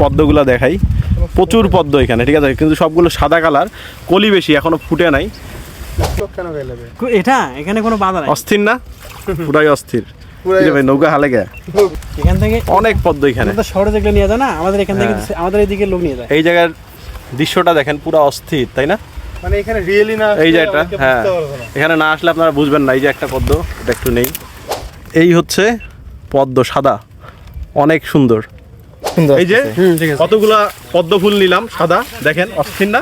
পদ্মগুলো দেখাই। প্রচুর পদ্ম এখানে ঠিক আছে? কিন্তু সবগুলো সাদা কালার কলি বেশি এখনও ফুটে নাই। এটা? এখানে কোনো বাধা নাই? অস্থির না? পুরাই অস্থির। নৌকা হালে গে এখান থেকে অনেক পদ্ম এখানে। শহরে যেগুলো নিয়ে যায় না আমাদের এখান থেকে হ্যাঁ। আমাদের এইদিকে লোক নিয়ে যায়। এই জায়গার দৃশ্যটা দেখেন পুরো অস্থির তাই না? মানে এখানে রিয়েলি না এই অনেকে হ্যাঁ। এখানে না আসলে আপনারা বুঝবেন না এই যে একটা পদ্ম এটা একটু নেই। এই হচ্ছে পদ্ম সাদা অনেক সুন্দর। এই যে কতগুলা পদ্ম ফুল নিলাম সাদা দেখেন অস্থির না?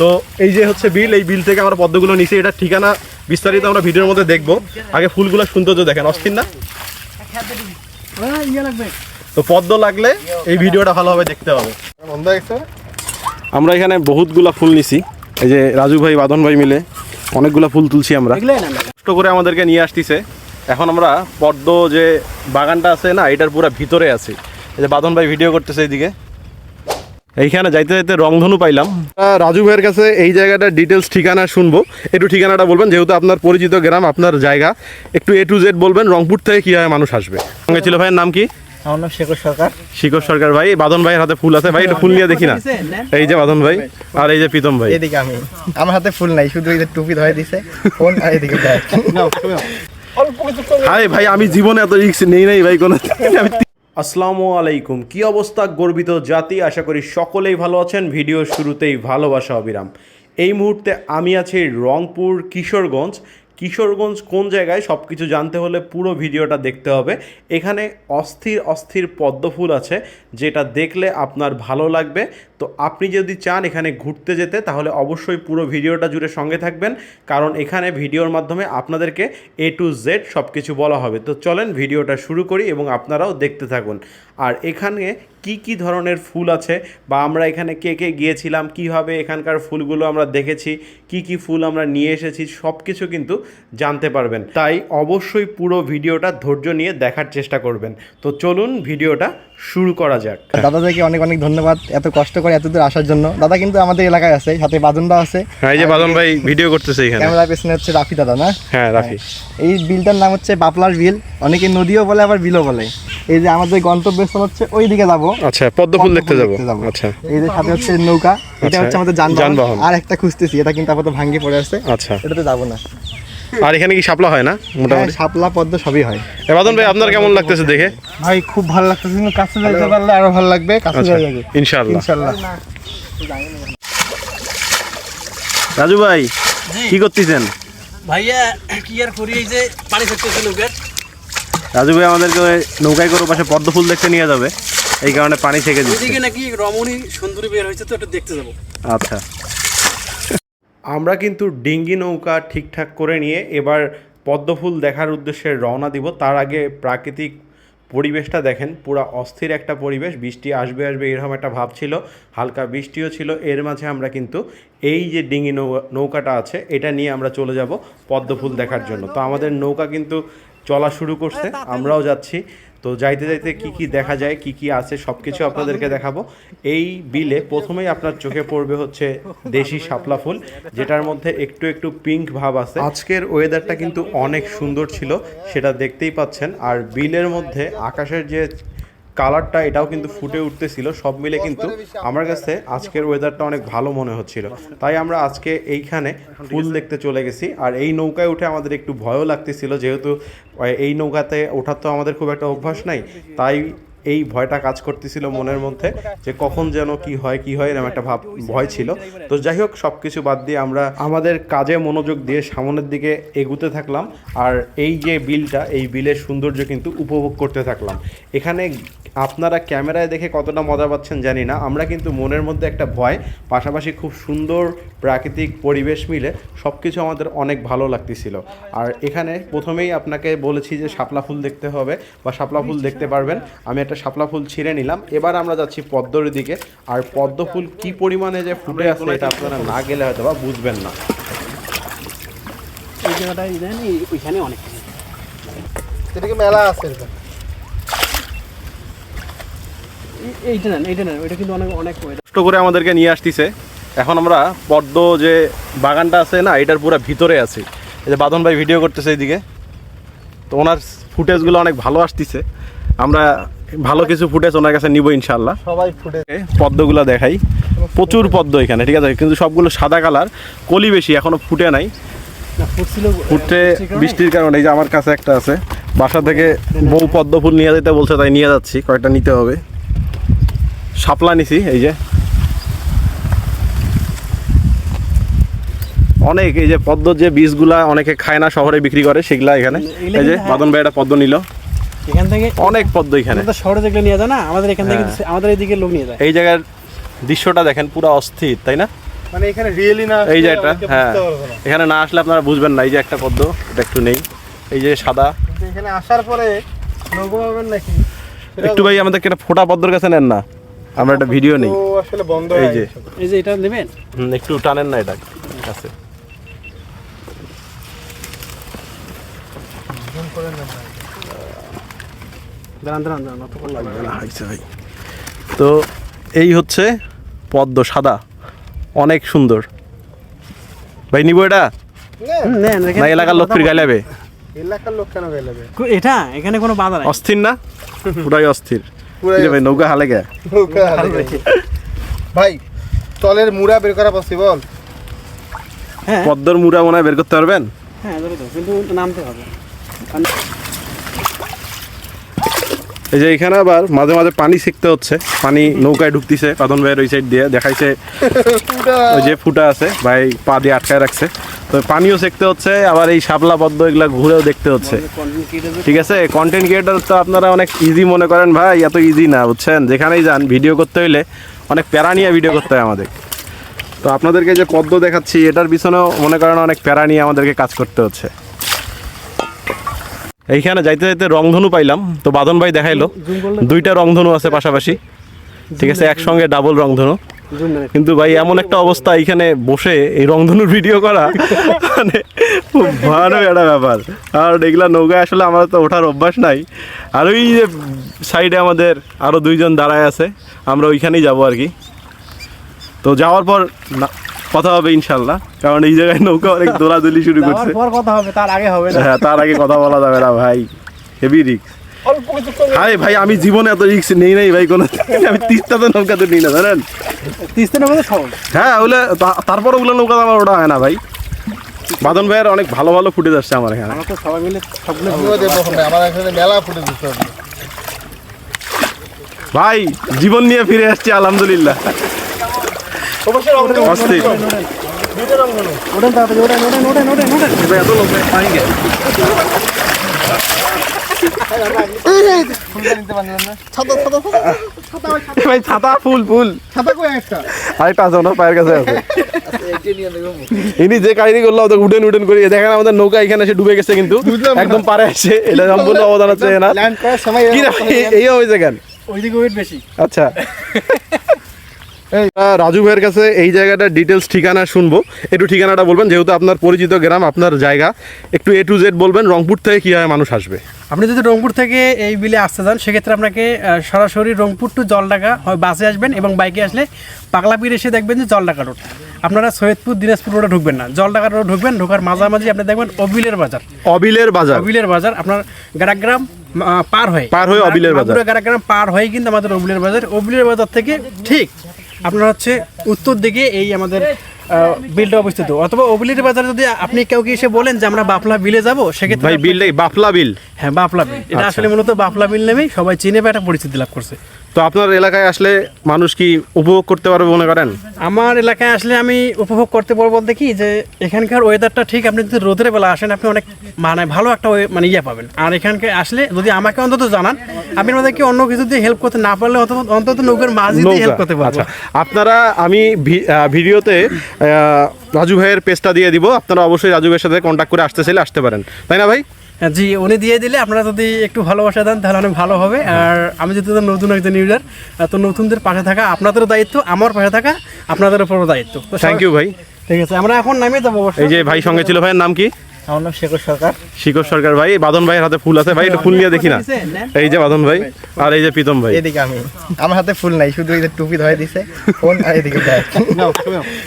তো এই যে হচ্ছে বিল এই বিল থেকে আমরা পদ্মগুলো নিছি এটা ঠিকানা বিস্তারিত আমরা ভিডিওর মধ্যে দেখব। আগে ফুলগুলো সৌন্দর্য দেখেন অস্থির না? ইয়ে তো পদ্ম লাগলে এই ভিডিওটা ভালোভাবে দেখতে হবে। আমরা এখানে বহুতগুলা ফুল নিছি। এই যে রাজু ভাই বাদন ভাই মিলে অনেকগুলা ফুল তুলছি আমরা। কষ্ট করে আমাদেরকে নিয়ে আসতিছে। এখন আমরা পদ্ম যে বাগানটা আছে না এটার পুরো ভিতরে আছি। এই যে বাদন ভাই ভিডিও করতেছে এইদিকে। এইখানে যাইতে যাইতে রংধনু পাইলাম। রাজু ভাইয়ের কাছে এই জায়গাটার ডিটেলস ঠিকানা শুনব। একটু ঠিকানাটা বলবেন যেহেতু আপনার পরিচিত গ্রাম আপনার জায়গা। একটু এ টু জেড বলবেন রংপুর থেকে কীভাবে মানুষ আসবে। সঙ্গে ছিল ভাইয়ের নাম কি? আমার নাম শেখর সরকার। শিকর সরকার ভাই। বাদন ভাইয়ের হাতে ফুল আছে। ভাই একটু ফুল নিয়ে দেখি না। এই যে বাদন ভাই আর এই যে প্রীতম ভাই। এদিকে আমি। আমার হাতে ফুল নাই শুধু এই যে টুপি ধরে দিছে। ফোন আর এদিকে হাই ভাই আমি জীবনে এত রিস্ক নেই নাই ভাই কোনো আমি আসসালামু আলাইকুম। কি অবস্থা, গর্বিত জাতি? আশা করি সকলেই ভালো আছেন। ভিডিও শুরুতেই ভালোবাসা, অবিরাম। এই মুহূর্তে আমি আছি রংপুর কিশোরগঞ্জ। কিশোরগঞ্জ কোন জায়গায় সব কিছু জানতে হলে পুরো ভিডিওটা দেখতে হবে। এখানে অস্থির অস্থির পদ্মফুল আছে, যেটা দেখলে আপনার ভালো লাগবে। তো আপনি যদি চান এখানে ঘুরতে যেতে, তাহলে অবশ্যই পুরো ভিডিওটা জুড়ে সঙ্গে থাকবেন, কারণ এখানে ভিডিওর মাধ্যমে আপনাদেরকে এ টু জেড সব কিছু বলা হবে। তো চলেন ভিডিওটা শুরু করি এবং আপনারাও দেখতে থাকুন। আর এখানে কি কি ধরনের ফুল আছে বা আমরা এখানে কে কে গিয়েছিলাম কীভাবে এখানকার ফুলগুলো আমরা দেখেছি, কি কি ফুল আমরা নিয়ে এসেছি সব কিছু কিন্তু জানতে পারবেন। তাই অবশ্যই পুরো ভিডিওটা ধৈর্য নিয়ে দেখার চেষ্টা করবেন। তো চলুন ভিডিওটা শুরু করা যাক। দাদাদেরকে অনেক অনেক ধন্যবাদ এত কষ্ট করে এত দূর আসার জন্য। দাদা কিন্তু আমাদের এলাকায় আছে সাথে বাদনদা আছে। হ্যাঁ এই যে বাদন ভাই ভিডিও করতেছে এখানে। ক্যামেরার পেছনে হচ্ছে রাফি দাদা না? হ্যাঁ রাফি। এই বিলটার নাম হচ্ছে বাপলার বিল। অনেকে নদীও বলে আবার বিলও বলে। এই যে আমাদের গন্তব্যস্থল হচ্ছে ওই দিকে যাব। আচ্ছা পদ্ম ফুল দেখতে যাব। আচ্ছা। এই যে সাথে হচ্ছে নৌকা। এটা আচ্ছা, হচ্ছে আমাদের যানবাহন। আর একটা খুঁজতেছি এটা কিন্তু আপাতত ভাঙ্গে পড়ে আছে। আচ্ছা। এটাতে যাব না। আর এখানে কি শাপলা হয় না হ্যাঁ মোটামুটি শাপলা পদ্ম সবই হয়। এ বাদন ভাই আপনার কেমন লাগতেছে দেখে? ভাই খুব ভালো লাগতেছে কিন্তু কাছে যাইতে পারলে আরও ভালো লাগবে কাছে আচ্ছা যাই আগে ইনশাআল্লাহ। ইনশাল্লাহ রাজু ভাই কি করতেছেন? ভাইয়া কি আর করি এই যে পানি ফেলতেছে লোকের রাজু ভাই আমাদেরকে নৌকায় করে পাশে পদ্ম ফুল দেখতে নিয়ে যাবে। এই কারণে পানি থেকে দিচ্ছে। এদিকে নাকি রমণী সুন্দরী বের হয়েছে তো একটু দেখতে যাব। আচ্ছা। আমরা কিন্তু ডিঙ্গি নৌকা ঠিকঠাক করে নিয়ে এবার পদ্মফুল দেখার উদ্দেশ্যে রওনা দিব। তার আগে প্রাকৃতিক পরিবেশটা দেখেন পুরা অস্থির একটা পরিবেশ বৃষ্টি আসবে আসবে এরকম একটা ভাব ছিল হালকা বৃষ্টিও ছিল। এর মাঝে আমরা কিন্তু এই যে ডিঙ্গি নৌকাটা আছে এটা নিয়ে আমরা চলে যাব পদ্মফুল দেখার জন্য। তো আমাদের নৌকা কিন্তু চলা শুরু করছে আমরাও যাচ্ছি। তো যাইতে যাইতে কি কি দেখা যায় কি কি আছে সব কিছু আপনাদেরকে দেখাবো। এই বিলে প্রথমেই আপনার চোখে পড়বে হচ্ছে দেশি শাপলা ফুল যেটার মধ্যে একটু একটু পিঙ্ক ভাব আছে। আজকের ওয়েদারটা কিন্তু অনেক সুন্দর ছিল সেটা দেখতেই পাচ্ছেন। আর বিলের মধ্যে আকাশের যে কালারটা এটাও কিন্তু ফুটে উঠতেছিল। সব মিলে কিন্তু আমার কাছে আজকের ওয়েদারটা অনেক ভালো মনে হচ্ছিল। তাই আমরা আজকে এইখানে ফুল দেখতে চলে গেছি। আর এই নৌকায় উঠে আমাদের একটু ভয়ও লাগতেছিল যেহেতু এই নৌকাতে ওঠার তো আমাদের খুব একটা অভ্যাস নাই। তাই এই ভয়টা কাজ করতেছিল মনের মধ্যে যে কখন যেন কি হয় কি হয় এরকম একটা ভাব ভয় ছিল। তো যাই হোক সব কিছু বাদ দিয়ে আমরা আমাদের কাজে মনোযোগ দিয়ে সামনের দিকে এগুতে থাকলাম। আর এই যে বিলটা এই বিলের সৌন্দর্য কিন্তু উপভোগ করতে থাকলাম। এখানে আপনারা ক্যামেরায় দেখে কতটা মজা পাচ্ছেন জানি না। আমরা কিন্তু মনের মধ্যে একটা ভয় পাশাপাশি খুব সুন্দর প্রাকৃতিক পরিবেশ মিলে সব কিছু আমাদের অনেক ভালো লাগতেছিল। আর এখানে প্রথমেই আপনাকে বলেছি যে শাপলা ফুল দেখতে হবে বা শাপলা ফুল দেখতে পারবেন। আমি একটা শাপলা ফুল ছিঁড়ে নিলাম। এবার আমরা যাচ্ছি পদ্মর দিকে। আর পদ্ম ফুল কি পরিমাণে যে ফুটে আছে এটা আপনারা না গেলে হয়তো বা বুঝবেন না। এই জায়গাটায় দেন ওইখানে অনেক। এদিকে মেলা আছে এরকম। এই- এইটা নেন এইটা নেন ওইটা কিন্তু অনেক অনেক কষ্ট করে আমাদেরকে নিয়ে আসতেছে। এখন আমরা পদ্ম যে বাগানটা আছে না এটার পুরো ভিতরে আছি। এই যে বাদন ভাই ভিডিও করতেছে এইদিকে। তো ওনার ফুটেজগুলো অনেক ভালো আসতেছে। আমরা ভালো কিছু ফুটেজ ওনার কাছে নিব ইনশাল্লাহ সবাই ফুটে এ, পদ্মগুলো দেখাই। প্রচুর পদ্ম এখানে ঠিক আছে? কিন্তু সবগুলো সাদা কালার কলি বেশি এখনও ফুটে নাই। ফুটে বৃষ্টির কারণে? বৃষ্টির কারণে এই যে আমার কাছে একটা আছে। বাসা থেকে বউ পদ্ম ফুল নিয়ে যেতে বলছে তাই নিয়ে যাচ্ছি কয়েকটা নিতে হবে। শাপলা নিছি এই যে। অনেক এই যে পদ্ম যে বীজগুলা অনেকে খায় না শহরে বিক্রি করে সেগুলা এখানে। এই যে বাদন ভাই একটা পদ্ম নিল। এখান থেকে অনেক পদ্ম এখানে। শহরে যেগুলো নিয়ে যায় না আমাদের এখান থেকে হ্যাঁ। আমাদের এইদিকে লোক নিয়ে যায়। এই জায়গার দৃশ্যটা দেখেন পুরো অস্থির তাই না? মানে এখানে রিয়েলি না এই যে আসলে হ্যাঁ। এখানে না আসলে আপনারা বুঝবেন না এই যে একটা পদ্ম এটা একটু নেই। এই যে সাদা। এখানে আসার পরে নৌকো পাবেন নাকি? একটু ভাই আমাদেরকে একটা ফোটা পদ্মর কাছে নেন না। আমরা একটা ভিডিও নেই। তো আসলে বন্ধ এই হয়ে যে। গেছে। এই যে এটা নেবেন? হুম, একটু টানেন না এটা কাছে দাঁড়ান দাঁড়ান দাঁড়ান অতক্ষণ লাগবে না। ভাই। তো এই হচ্ছে পদ্ম সাদা। অনেক সুন্দর। ভাই নিব এটা? না এলাকার লোক ফির গাইলাবে এলাকার লোক কেন গেলাবে? কো- এটা? এখানে কোনো বাধা নাই? অস্থির না? পুরাই অস্থির। ভাই নৌকা হালে গে। নৌকা ভাই তলের মুড়া বের করা পসিবল হ্যাঁ। পদ্মর মুড়া মনে বের করতে পারবেন? হ্যাঁ কিন্তু নামতে হবে। এই যে এখানে আবার মাঝে মাঝে পানি শিখতে হচ্ছে। পানি নৌকায় ঢুকতিছে পাদন ভাইয়ের ওই সাইড দিয়ে। দেখাইছে ওই যে ফুটা আছে ভাই পা দিয়ে আটকায় রাখছে। তো পানিও শিখতে হচ্ছে, আবার এই শাপলা পদ্ম এগুলা ঘুরেও দেখতে হচ্ছে। ঠিক আছে? কন্টেন্ট ক্রিয়েটার তো আপনারা অনেক ইজি মনে করেন ভাই, এত ইজি না, বুঝছেন? যেখানেই যান ভিডিও করতে হইলে অনেক প্যারা নিয়ে ভিডিও করতে হয় আমাদের। তো আপনাদেরকে যে পদ্ম দেখাচ্ছি, এটার পিছনেও মনে করেন অনেক প্যারা নিয়ে আমাদেরকে কাজ করতে হচ্ছে। এইখানে যাইতে যাইতে রংধনু পাইলাম, তো বাদন ভাই দেখাইলো। দুইটা রংধনু আছে পাশাপাশি। ঠিক আছে? একসঙ্গে ডাবল রংধনু। কিন্তু ভাই এমন একটা অবস্থা এখানে বসে এই রংধনুর ভিডিও করা মানে খুব ভয়ানক একটা ব্যাপার। আর এগুলা নৌকায় আসলে আমার তো ওঠার অভ্যাস নাই। আর ওই যে সাইডে আমাদের আরও দুইজন দাঁড়ায় আছে আমরা ওইখানেই যাব আর কি। তো যাওয়ার পর কথা হবে ইনশাল্লাহ কারণ এই জায়গায় নৌকা অনেক দোলাদুলি শুরু করছে। কথা হবে তার আগে হবে না। হ্যাঁ তার আগে কথা বলা যাবে না ভাই। হেভি রিক্স হাই ভাই আমি জীবনে এত রিক্স নেই নাই ভাই কোনো আমি তিস্তাতে নৌকা তো নিই না জানেন? তিস্তানের মধ্যে সহজ। হ্যাঁ ওগুলো তারপর ওগুলো নৌকা আমার ওটা হয় না ভাই। বাদন ভাইয়ের অনেক ভালো ভালো ফুটেজ আসছে আমার এখানে। আমরা তো সবাই মিলে সবগুলো আমিও দেবো ওখানে আমার এখানে মেলা ফুটে দিতে ভাই। জীবন নিয়ে ফিরে আসছি আলহামদুলিল্লাহ। অস্থির। ওঠেন তাড়াতাড়ি ওঠেন ওঠেন ওঠেন ওঠেন ওঠেন। ভাই ছাতা ফুল ফুল আরেকটা আছে ওনার পায়ের কাছে আছে ইনি যে কাহিনী করল ওদের উডেন উডেন করিয়ে দেখেন আমাদের নৌকা এখানে এসে ডুবে গেছে কিন্তু একদম পারে আসছে এটা সম্পূর্ণ অবদান হচ্ছে না এই হয়েছে কেন? ওইদিকে ওয়েট বেশি। আচ্ছা। এই রাজু ভাইয়ের কাছে এই জায়গাটা ডিটেলস ঠিকানা শুনব। একটু ঠিকানাটা বলবেন যেহেতু আপনার পরিচিত গ্রাম আপনার জায়গা। একটু এ টু জেড বলবেন রংপুর থেকে কীভাবে মানুষ আসবে? আপনি যদি রংপুর থেকে এই বিলে আসতে চান সেক্ষেত্রে আপনাকে সরাসরি রংপুর টু জলঢাকা হয় বাসে আসবেন এবং বাইকে আসলে পাগলাপির এসে দেখবেন যে জলঢাকা রোড আপনারা সৈয়দপুর দিনাজপুর রোডে ঢুকবেন না। জলঢাকা রোড ঢুকবেন ঢোকার মাঝামাঝি আপনি দেখবেন অবিলের বাজার। অবিলের বাজার? অবিলের বাজার আপনার আহ, পার হয়ে। পার হয়ে অবিলের বাজার। গারাগ্রাম পার হয়ে কিন্তু আমাদের অবিলের বাজার। অবিলের বাজার থেকে ঠিক আপনার হচ্ছে উত্তর দিকে এই আমাদের আহ, বিলটা অবস্থিত। অথবা অবিলের বাজারে যদি আপনি কাউকে এসে বলেন যে আমরা বাপলা বিলে যাব সেক্ষেত্রে ভাই বিল বাফলা বিল। হ্যাঁ বাপলা বিল। এটা আচ্ছা। আসলে মূলত বাপলা বিল নামেই সবাই চিনে বা একটা পরিচিতি লাভ করছে। তো আপনার এলাকায় আসলে মানুষ কি উপভোগ করতে পারবে মনে করেন? আমার এলাকায় আসলে আমি উপভোগ করতে পারব বলতে কি যে এখানকার ওয়েদারটা ঠিক আপনি যদি রোদের বেলা আসেন আপনি অনেক মানে ভালো একটা মানে ইয়ে পাবেন। আর এখানকে আসলে যদি আমাকে অন্তত জানান আমি আমাদেরকে অন্য কিছু দিয়ে হেল্প করতে না পারলে অন্তত নৌকার মাঝ দিয়ে হেল্প করতে পারব। আচ্ছা। আপনারা আমি ভিডিওতে রাজু ভাইয়ের পেজটা দিয়ে দিব। আপনারা অবশ্যই রাজু ভাইয়ের সাথে কন্ট্যাক্ট করে আসতে চাইলে আসতে পারেন। তাই না ভাই? জি উনি দিয়ে দিলে আপনারা যদি একটু ভালোবাসা দেন তাহলে অনেক ভালো হবে। আর আমি যেহেতু নতুন একজন ইউজার তো নতুনদের পাশে থাকা আপনাদেরও দায়িত্ব আমার পাশে থাকা আপনাদের উপরও দায়িত্ব। থ্যাংক ইউ ভাই। ঠিক আছে আমরা এখন নামিয়ে যাব এই যে ভাই সঙ্গে ছিল ভাইয়ের নাম কি? আমার নাম শেখর সরকার। শিকর সরকার ভাই বাদন ভাইয়ের হাতে ফুল আছে। ভাই একটু ফুল নিয়ে দেখি না। এই যে বাদন ভাই আর এই যে প্রীতম ভাই। এদিকে আমি। আমার হাতে ফুল নাই শুধু এই যে টুপি ধরে দিছে। ফোন আর এদিকে ব্যাগ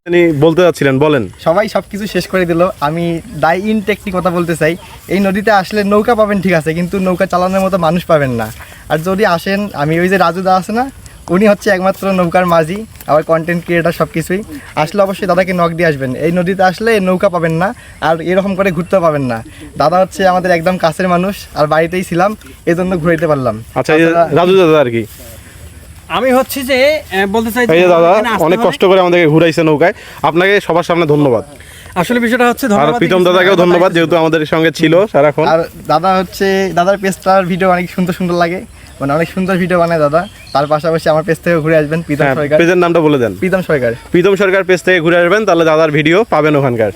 আপনি বলতে যাচ্ছিলেন বলেন। সবাই সব কিছু শেষ করে দিল। আমি দাই ইনটেকটি কথা বলতে চাই। এই নদীতে আসলে নৌকা পাবেন ঠিক আছে কিন্তু নৌকা চালানোর মতো মানুষ পাবেন না। আর যদি আসেন আমি ওই যে রাজু দা আছে না উনি হচ্ছে একমাত্র নৌকার মাঝি আবার কন্টেন্ট ক্রিয়েটার সব কিছুই আসলে অবশ্যই দাদাকে নক দিয়ে আসবেন। এই নদীতে আসলে নৌকা পাবেন না আর এরকম করে ঘুরতে পাবেন না। দাদা হচ্ছে আমাদের একদম কাছের মানুষ আর বাড়িতেই ছিলাম এই জন্য ঘুরাইতে পারলাম। আচ্ছা রাজু দাদা আর কি। আমি হচ্ছে যে বলতে চাই এই দাদা অনেক কষ্ট করে আমাদেরকে ঘুরাইছে নৌকায়। আপনাকে সবার সামনে ধন্যবাদ। আসলে বিষয়টা হচ্ছে ধন্যবাদ প্রীতম দাদাকেও ধন্যবাদ যেহেতু আমাদের সঙ্গে ছিল সারাক্ষণ। আর দাদা হচ্ছে দাদার পেজটার ভিডিও অনেক সুন্দর সুন্দর লাগে। মানে অনেক সুন্দর ভিডিও বানায় দাদা। তার পাশাপাশি আমার পেজ থেকে ঘুরে আসবেন প্রীতম হ্যাঁ সরকার। পেজের নামটা বলে দেন। প্রীতম সরকার। প্রীতম সরকার পেজ থেকে ঘুরে আসবেন তাহলে দাদার ভিডিও পাবেন ওখানকার।